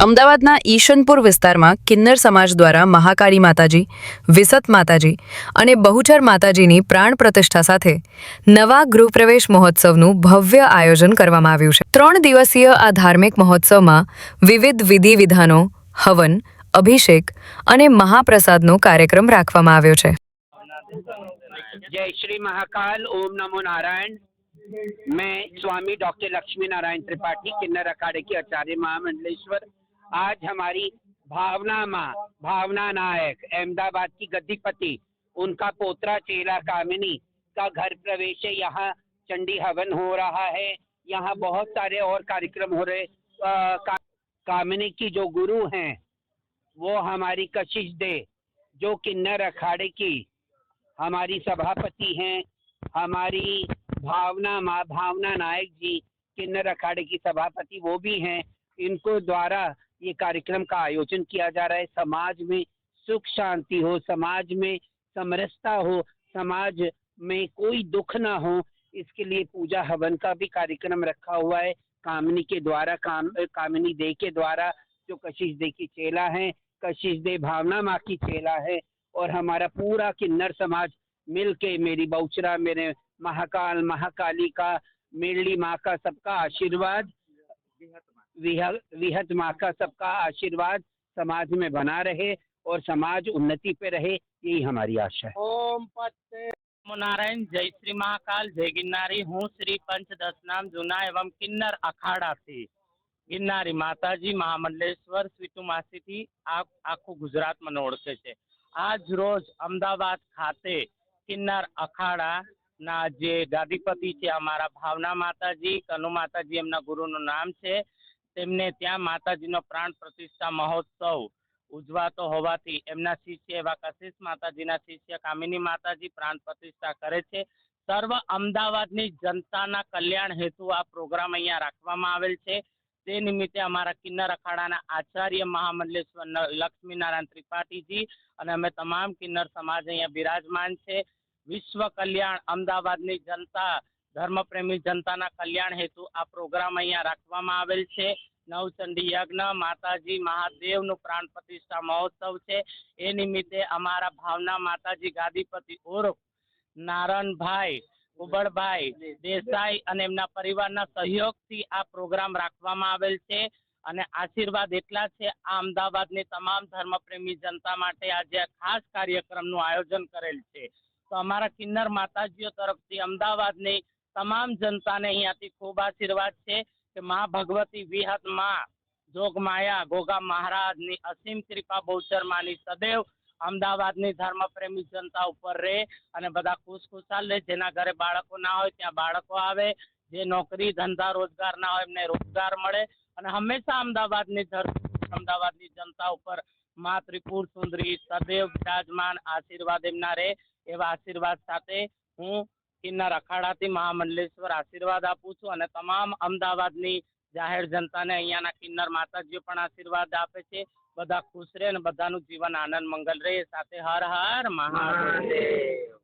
અમદાવાદના ઈશનપુર વિસ્તારમાં કિન્નર સમાજ દ્વારા મહાકાળી માતાજી વિસત માતાજી અને બહુચર માતાજીની પ્રાણ પ્રતિષ્ઠા સાથે નવા ગૃહપ્રવેશ મહોત્સવનું ભવ્ય આયોજન કરવામાં આવ્યું છે ત્રણ દિવસીય આ ધાર્મિક મહોત્સવમાં વિવિધ વિધિ વિધાનો હવન અભિષેક અને મહાપ્રસાદનો કાર્યક્રમ રાખવામાં આવ્યો છે जय श्री महाकाल ओम नमो नारायण मैं स्वामी डॉक्टर लक्ष्मी नारायण त्रिपाठी किन्नर अखाड़े के आचार्य महामंडलेश्वर आज हमारी भावना माँ भावना नायक अहमदाबाद की गद्दीपति उनका पोतरा चेला कामिनी का घर प्रवेश है। यहाँ चंडी हवन हो रहा है। यहाँ बहुत सारे और कार्यक्रम हो रहे। अ, का, कामिनी की जो गुरु हैं वो हमारी कशिश दे जो किन्नर अखाड़े की हमारी सभापति हैं। हमारी भावना माँ भावना नायक जी किन्नर अखाड़े की सभापति वो भी हैं। इनको द्वारा ये कार्यक्रम का आयोजन किया जा रहा है। समाज में सुख शांति हो, समाज में समरसता हो, समाज में कोई दुख ना हो, इसके लिए पूजा हवन का भी कार्यक्रम रखा हुआ है। कामिनी के द्वारा, काम, कामिनी दे के द्वारा जो कशिश दे की चेला है, कशिश दे भावना माँ की चेला है और हमारा पूरा किन्नर समाज मिल के मेरी बहुचरा, मेरे महाकाल, महाकाली का, मेरली माँ का सबका आशीर्वाद। विहत माँ का सबका आशीर्वाद समाज में बना रहे और समाज उन्नति पे रहे यही हमारी आशा है ઓમ પતે નમો નારાયણ જય શ્રી મહાકાલ જય ગિરનારી હું શ્રી પંચ દસનામ જૂના એવં કિન્નર અખાડાથી ગિરનારી માતાજી મહામંડલેશ્વર સ્વીતુમાસીથી આ આખું ગુજરાત મને ઓળખે છે આજ રોજ અમદાવાદ ખાતે કિન્નર અખાડાના જે ગાદીપતિ છે અમારા ભાવના માતાજી કનુ માતાજી એમના ગુરુનું નામ છે તેમને ત્યાં માતાજીનો પ્રાણ પ્રતિષ્ઠા મહોત્સવ ઉજવાતો હોવાથી એમના શિષ્ય એવા કશિશ માતાજીના શિષ્ય કામિની માતાજી પ્રાણ પ્રતિષ્ઠા કરે છે. સર્વ અમદાવાદની જનતાના કલ્યાણ હેતુ આ પ્રોગ્રામ અહીંયા રાખવામાં આવેલ છે. તે નિમિત્તે અમારા કિન્નર અખાડાના આચાર્ય મહામંડલેશ્વર લક્ષ્મીનારાયણ ત્રિપાઠીજી અને અમે તમામ કિન્નર સમાજ અહીંયા બિરાજમાન છે. વિશ્વ કલ્યાણ અમદાવાદની જનતા ધર્મપ્રેમી જનતાના કલ્યાણ હેતુ આ પ્રોગ્રામ અહીંયા રાખવામાં આવેલ છે. નવચંડી યજ્ઞ, માતાજી મહાદેવનું પ્રાણ પ્રતિષ્ઠા મહોત્સવ છે. એ નિમિત્તે અમારા ભાવના માતાજી ગાદીપતિ ઉર્ફ નારણભાઈ કુબળભાઈ દેસાઈ અને એમના પરિવારના સહયોગથી આ પ્રોગ્રામ રાખવામાં આવેલ છે અને આશીર્વાદ એટલા છે આ અમદાવાદની તમામ ધર્મપ્રેમી જનતા માટે આજે ખાસ કાર્યક્રમનું આયોજન કરેલ છે. તો અમારા કિન્નર માતાજીઓ તરફથી અમદાવાદની તમામ જનતાને અહીંયાથી ખૂબ આશીર્વાદ છે કે મા ભગવતી વિહતમાં જોગમાયા ગોગા મહારાજની અસીમ કૃપા બહુચર માની સદૈવ અમદાવાદની ધર્મપ્રેમી જનતા ઉપર રહે અને બધા ખુશ ખુશાલ રહે. જેના ઘરે બાળકો ના હોય ત્યાં બાળકો આવે. જે નોકરી, ધંધા, રોજગાર ના હોય એમને રોજગાર મળે. અને હંમેશા અમદાવાદની ધર્મ અમદાવાદની જનતા ઉપર મા ત્રિપુર સુંદરી સદૈવ બિરાજમાન આશીર્વાદ એમના રહે એવા આશીર્વાદ સાથે હું કિન્નર અખાડાથી મહામંડલેશ્વર આશીર્વાદ આપું છું અને તમામ અમદાવાદની જાહેર જનતાને અહીંયાના કિન્નર માતાજીઓ પણ આશીર્વાદ આપે છે. બધા ખુશ રહે અને બધાનું જીવન આનંદ મંગલ રહે. સાથે હર હર મહાદેવ.